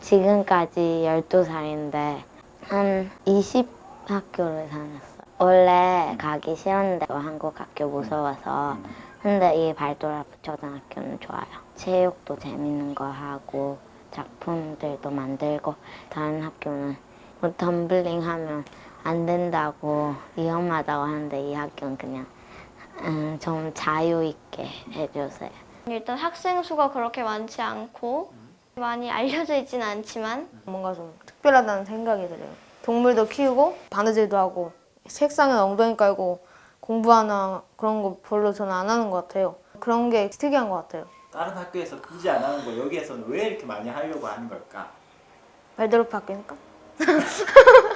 지금까지 12살인데 한 20학교를 다녔어요. 원래 가기 싫은데 한국 학교 무서워서 근데 이 발도라 초등학교는 좋아요. 체육도 재밌는 거 하고 작품들도 만들고 다른 학교는 뭐 덤블링 하면 안 된다고 위험하다고 하는데 이 학교는 그냥 음, 좀 자유 있게 해주세요. 일단 학생 수가 그렇게 많지 않고 많이 알려져 있지는 않지만 뭔가 좀 특별하다는 생각이 들어요. 동물도 키우고 바느질도 하고 책상에 엉덩이 깔고 공부하나 그런 거 별로 저는 안 하는 것 같아요. 그런 게 특이한 것 같아요. 다른 학교에서 굳이 안 하는 거 여기에서는 왜 이렇게 많이 하려고 하는 걸까? 발드로프 학교니까.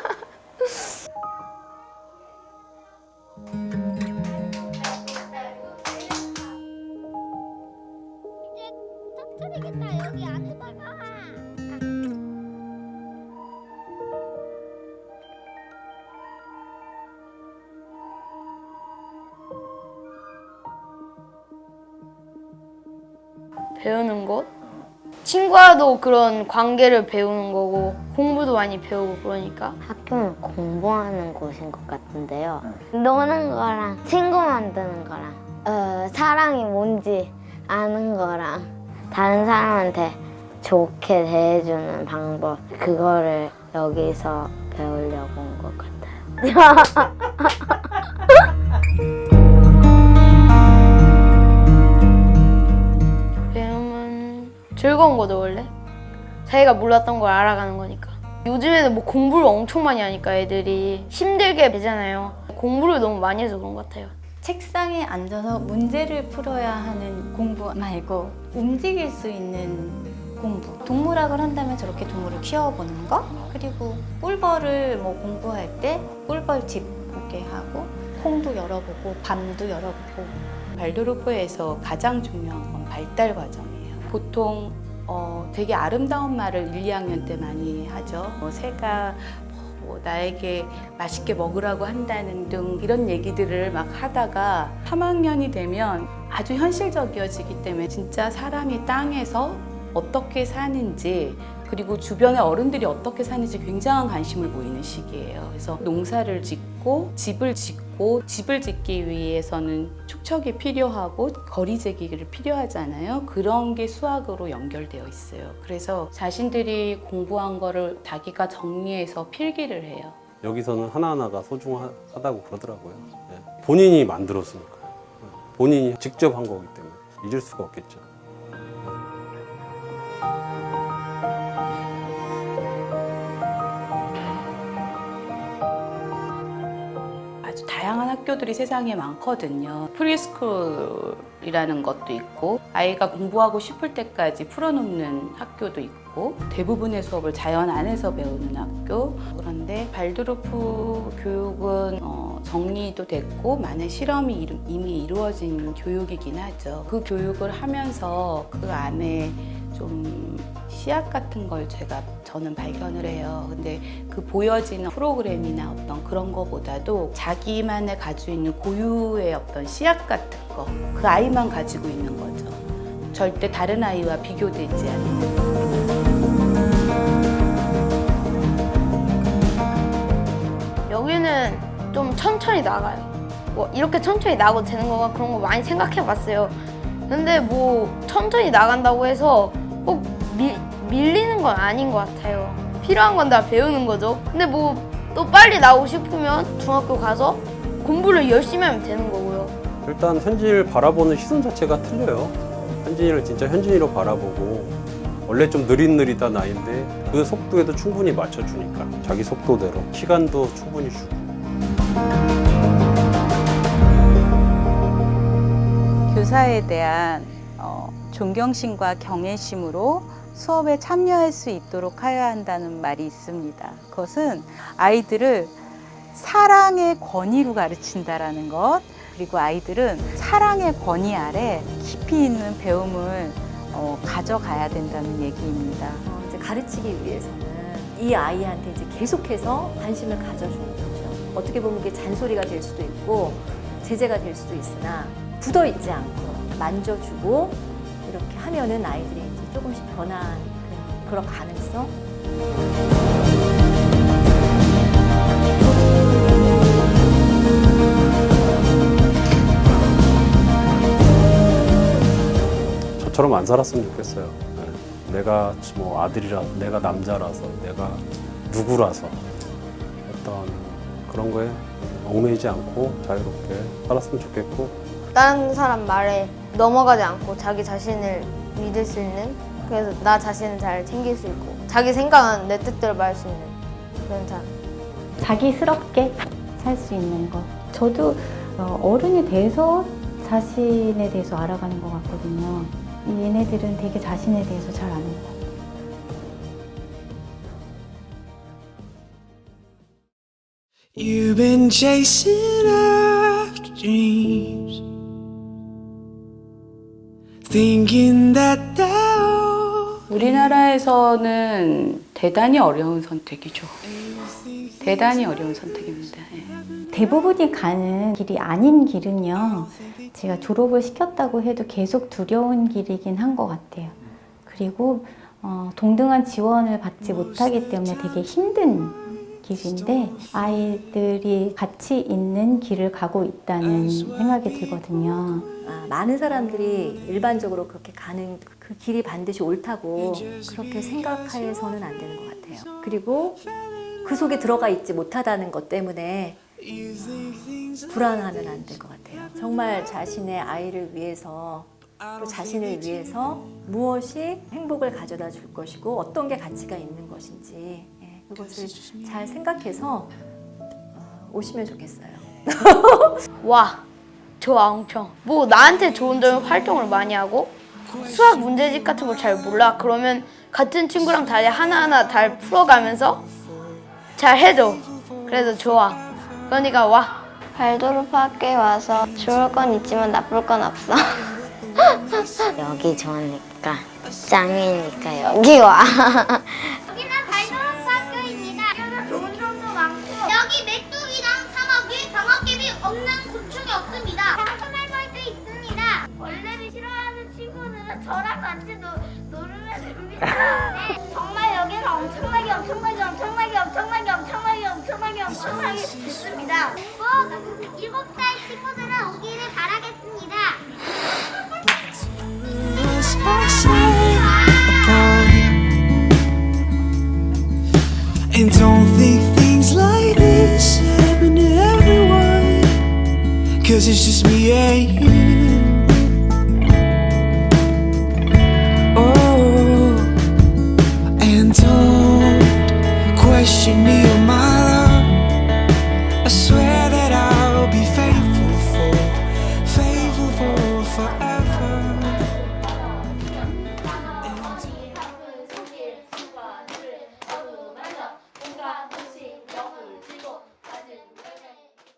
배우는 것 친구와도 그런 관계를 배우는 거고 공부도 많이 배우고 그러니까 학교는 공부하는 곳인 것 같은데요. 노는 거랑 친구 만드는 거랑 어, 사랑이 뭔지 아는 거랑 다른 사람한테 좋게 대해주는 방법 그거를 여기서 배우려고 온 것 같아요. 즐거운 거죠 원래 자기가 몰랐던 걸 알아가는 거니까 요즘에는 뭐 공부를 엄청 많이 하니까 애들이 힘들게 되잖아요 공부를 너무 많이 해서 그런 것 같아요 책상에 앉아서 문제를 풀어야 하는 공부 말고 움직일 수 있는 공부. 동물학을 한다면 저렇게 동물을 키워보는 거. 그리고 꿀벌을 뭐 공부할 때 꿀벌 집 보게 하고 콩도 열어보고 밤도 열어보고 발도르프에서 가장 중요한 건 발달 과정이에요. 보통 어, 되게 아름다운 말을 1, 2학년 때 많이 하죠. 뭐 새가 뭐 나에게 맛있게 먹으라고 한다는 등 이런 얘기들을 막 하다가 3학년이 되면 아주 현실적이어지기 때문에 진짜 사람이 땅에서 어떻게 사는지 그리고 주변의 어른들이 어떻게 사는지 굉장한 관심을 보이는 시기예요. 그래서 농사를 짓고 집을 짓고 집을 짓기 위해서는 축척이 필요하고 거리 재기를 필요하잖아요. 그런 게 수학으로 연결되어 있어요. 그래서 자신들이 공부한 거를 자기가 정리해서 필기를 해요. 여기서는 하나하나가 소중하다고 그러더라고요. 예. 본인이 만들었으니까요. 예. 본인이 직접 한 거기 때문에 잊을 수가 없겠죠. 학교들이 세상에 많거든요. 프리스쿨이라는 것도 있고 아이가 공부하고 싶을 때까지 풀어놓는 학교도 있고 대부분의 수업을 자연 안에서 배우는 학교 그런데 발드로프 교육은 어, 정리도 됐고 많은 실험이 이미 이루어진 교육이긴 하죠. 그 교육을 하면서 그 안에 좀 씨앗 같은 걸 제가 저는 발견을 해요. 근데 그 보여지는 프로그램이나 어떤 그런 거보다도 자기만의 가지고 있는 고유의 어떤 씨앗 같은 거, 그 아이만 가지고 있는 거죠. 절대 다른 아이와 비교되지 않는. 여기는 좀 천천히 나가요 뭐 이렇게 천천히 나가도 되는 건가 그런 거 많이 생각해 봤어요 근데 뭐 천천히 나간다고 해서 꼭 밀, 밀리는 건 아닌 것 같아요. 필요한 건 다 배우는 거죠. 근데 뭐 또 빨리 나오고 싶으면 중학교 가서 공부를 열심히 하면 되는 거고요. 일단 현진이를 바라보는 시선 자체가 틀려요. 현진이를 진짜 현진이로 바라보고 원래 좀 느릿느릿한 나이인데 그 속도에도 충분히 맞춰주니까 자기 속도대로 시간도 충분히 주고. 교사에 대한 어, 존경심과 경외심으로 수업에 참여할 수 있도록 하여야 한다는 말이 있습니다. 그것은 아이들을 사랑의 권위로 가르친다라는 것, 그리고 아이들은 사랑의 권위 아래 깊이 있는 배움을 어, 가져가야 된다는 얘기입니다. 어, 이제 가르치기 위해서는 이 아이한테 이제 계속해서 관심을 가져주는 거죠. 어떻게 보면 이게 잔소리가 될 수도 있고 제재가 될 수도 있으나 굳어 있지 않고 만져주고 이렇게 하면은 아이들이 이제 조금씩 변화하는 그런 그런 가능성? 저처럼 안 살았으면 좋겠어요. 네. 내가 뭐 아들이라, 내가 남자라서, 내가 누구라서 어떤 그런 거에 얽매이지 않고 자유롭게 살았으면 좋겠고 다른 사람 말에 넘어가지 않고 자기 자신을 믿을 수 있는 그래서 나 자신을 잘 챙길 수 있고 자기 생각은 내 뜻대로 말할 수 있는 그런 사람. 자기스럽게 살 수 있는 것. 저도 어, 어른이 돼서 자신에 대해서 알아가는 것 같거든요. 이 얘네들은 되게 자신에 대해서 잘 아는 것 같아요. You've been chasing after dreams, 우리나라에서는 대단히 어려운 선택이죠. 대단히 어려운 선택입니다. 예. 대부분이 가는 길이 아닌 길은요. 제가 졸업을 시켰다고 해도 계속 두려운 길이긴 한 것 같아요. 그리고 어, 동등한 지원을 받지 못하기 때문에 되게 힘든 길인데 아이들이 가치 있는 길을 가고 있다는 생각이 들거든요. 아, 많은 사람들이 일반적으로 그렇게 가는 그 길이 반드시 옳다고 그렇게 생각해서는 안 되는 것 같아요. 그리고 그 속에 들어가 있지 못하다는 것 때문에 불안하면 안 될 것 같아요. 정말 자신의 아이를 위해서 또 자신을 위해서 무엇이 행복을 가져다 줄 것이고 어떤 게 가치가 있는 것인지 예, 그것을 잘 생각해서 어, 오시면 좋겠어요. 와, 좋아 엄청. 뭐 나한테 좋은 점은 활동을 많이 하고 수학 문제집 같은 걸 잘 몰라. 그러면 같은 친구랑 다 하나하나 잘 풀어가면서 잘 해줘. 그래서 좋아. 그러니까 와. 발도르프 학교에 와서 좋을 건 있지만 나쁠 건 없어. 여기 좋으니까 짱이니까 여기 와. 없는 곤충이 없습니다. 장소말 벌도 있습니다. 벌레를 싫어하는 친구들은 저랑 같이 노, 놀으면 됩니다. 네, 정말 여기는 엄청나게 엄청나게 엄청나게 엄청나게 엄청나게 엄청나게 엄청나게 좋습니다. 꼭 일곱 살 친구들은 오기를 바라겠습니다. And don't think things like this it's just me and you.